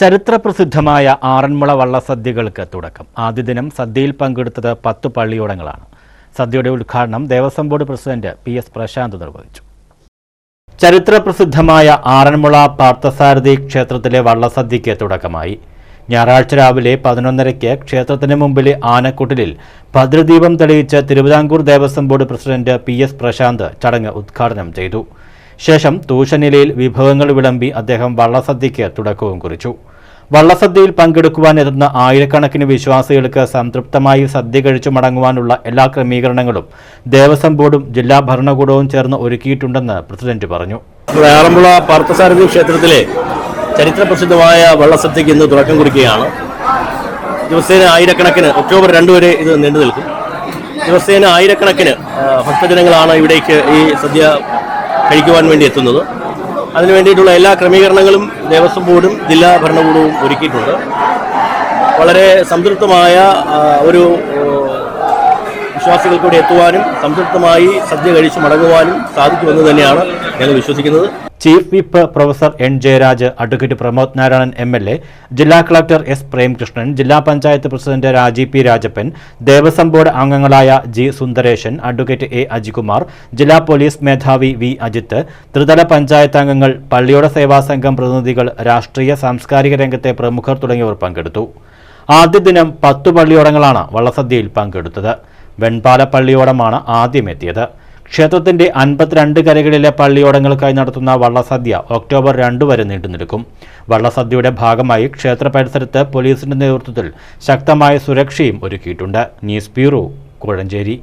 ചരിത്രപ്രസിദ്ധമായ ആറന്മുള വള്ളസദ്യകൾക്ക് തുടക്കം. ആദ്യ ദിനം സദ്യയിൽ പങ്കെടുത്തത് പത്ത് പള്ളിയോടങ്ങളാണ്. സദ്യയുടെ ഉദ്ഘാടനം Devaswom board president P S Prashanth നിർവഹിച്ചു. ചരിത്രപ്രസിദ്ധമായ ആറന്മുള പാർത്ഥസാരഥി ക്ഷേത്രത്തിലെ വള്ളസദ്യയ്ക്ക് തുടക്കമായി. ഞായറാഴ്ച രാവിലെ പതിനൊന്നരയ്ക്ക് ക്ഷേത്രത്തിന് മുമ്പിലെ ആനക്കുട്ടിലിൽ ഭദ്രദീപം തെളിയിച്ച് Travancore Devaswom board president P S Prashanth ചടങ്ങ് ഉദ്ഘാടനം ചെയ്തു. ശേഷം തൂഷനിലയിൽ വിഭവങ്ങൾ വിളമ്പി അദ്ദേഹം വള്ളസദ്യയ്ക്ക് തുടക്കവും കുറിച്ചു. വള്ളസദ്യയിൽ പങ്കെടുക്കുവാൻ എത്തുന്ന ആയിരക്കണക്കിന് വിശ്വാസികൾക്ക് സംതൃപ്തമായി സദ്യ കഴിച്ചു മടങ്ങുവാനുള്ള എല്ലാ ക്രമീകരണങ്ങളും ദേവസ്വം ബോർഡും ജില്ലാ ഭരണകൂടവും ചേർന്ന് ഒരുക്കിയിട്ടുണ്ടെന്ന് പ്രസിഡന്റ് പറഞ്ഞു. ആറന്മുള പാർത്ഥസാരഥി ക്ഷേത്രത്തിലെ ചരിത്രപ്രസിദ്ധമായ വള്ളസദ്യക്ക് ഇന്ന് തുടക്കം കുറിക്കുകയാണ്. ദിവസേന ആയിരക്കണക്കിന് ഒക്ടോബർ രണ്ട് വരെ ഇത് നീണ്ടു നിൽക്കും. ദിവസേന ആയിരക്കണക്കിന് ഭക്തജനങ്ങളാണ് ഇവിടേക്ക് ഈ സദ്യ കഴിക്കുവാൻ വേണ്ടി എത്തുന്നത്. അതിനു വേണ്ടിയിട്ടുള്ള എല്ലാ ക്രമീകരണങ്ങളും ദേവസ്വം ബോർഡും ജില്ലാ ഭരണകൂടവും ഒരുക്കിയിട്ടുണ്ട്. വളരെ സംതൃപ്തമായ ഒരു വിശ്വാസികൾക്ക് കൂടി എത്തുവാനും സംതൃപ്തമായി സദ്യ കഴിച്ച് മടങ്ങുവാനും സാധിക്കുമെന്ന് തന്നെയാണ് ഞങ്ങൾ വിശ്വസിക്കുന്നത്. Chief whip professor N Jayaraj advocate Pramod Narayanan M L A ജില്ലാ കളക്ടർ എസ് പ്രേംകൃഷ്ണൻ ജില്ലാ panchayat president Rajeev P Rajappan Devaswom board അംഗങ്ങളായ G Sundaresan advocate A Ajikumar ജില്ലാ പോലീസ് മേധാവി വി അജിത്ത് ത്രിതല പഞ്ചായത്ത് അംഗങ്ങൾ പള്ളിയോട സേവാ സംഘം പ്രതിനിധികൾ രാഷ്ട്രീയ സാംസ്കാരിക രംഗത്തെ പ്രമുഖർ തുടങ്ങിയവർ പങ്കെടുത്തു. ആദ്യ ദിനം പത്തു പള്ളിയോടങ്ങളാണ് വള്ളസദ്യയിൽ പങ്കെടുത്തത്. വെൺപാല പള്ളിയോടമാണ് ആദ്യം എത്തിയത്. ക്ഷേത്രത്തിന്റെ അൻപത്തിരണ്ട് കരകളിലെ പള്ളിയോടങ്ങൾക്കായി നടത്തുന്ന വള്ളസദ്യ ഒക്ടോബർ രണ്ട് വരെ നീണ്ടുനിൽക്കും. വള്ളസദ്യയുടെ ഭാഗമായി ക്ഷേത്ര പരിസരത്ത് പോലീസിന്റെ നേതൃത്വത്തിൽ ശക്തമായ സുരക്ഷയും ഒരുക്കിയിട്ടുണ്ട്. News bureau Kozhencherry.